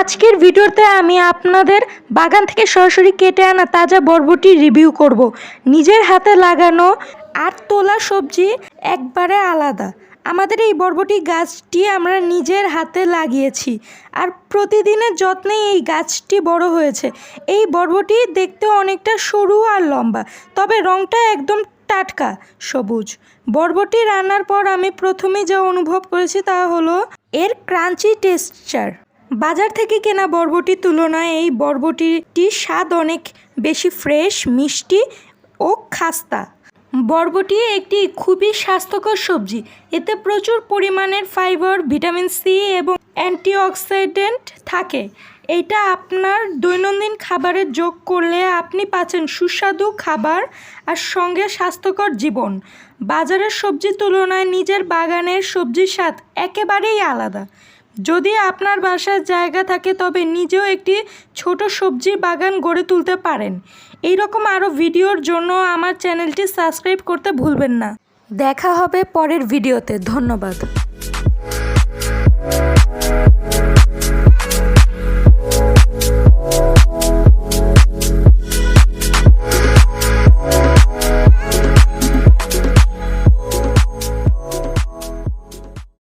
আজকের ভিডিওতে আমি আপনাদের বাগান থেকে সরাসরি কেটে আনা তাজা বরবটি রিভিউ করব। নিজের হাতে লাগানো আর তোলা সবজি একবারে আলাদা। আমাদের এই বরবটি গাছটি আমরা নিজের হাতে লাগিয়েছি আর প্রতিদিনের যত্নে এই গাছটি বড় হয়েছে। এই বরবটি দেখতে অনেকটা সরু আর লম্বা, তবে রংটা একদম টাটকা, সবুজ। বরবটি রান্নার পর আমি প্রথমে যা অনুভব করেছি তা হলো এর ক্রাঞ্চি টেক্সচার। বাজার থেকে কেনা বরবটির তুলনায় এই বরবটিটির স্বাদ অনেক বেশি ফ্রেশ, মিষ্টি ও খাস্তা। বরবটি একটি খুবই স্বাস্থ্যকর সবজি। এতে প্রচুর পরিমাণের ফাইবার, ভিটামিন সি এবং অ্যান্টিঅক্সিডেন্ট থাকে। এটা আপনার দৈনন্দিন খাবারে যোগ করলে আপনি পাচ্ছেন সুস্বাদু খাবার আর সঙ্গে স্বাস্থ্যকর জীবন। বাজারের সবজির তুলনায় নিজের বাগানের সবজির স্বাদ একেবারেই আলাদা। যদি আপনার বাসায় জায়গা থাকে, তবে নিজেও একটি ছোট সবজি বাগান গড়ে তুলতে পারেন। এই রকম আরও ভিডিওর জন্য আমার চ্যানেলটি সাবস্ক্রাইব করতে ভুলবেন না। দেখা হবে পরের ভিডিওতে। ধন্যবাদ।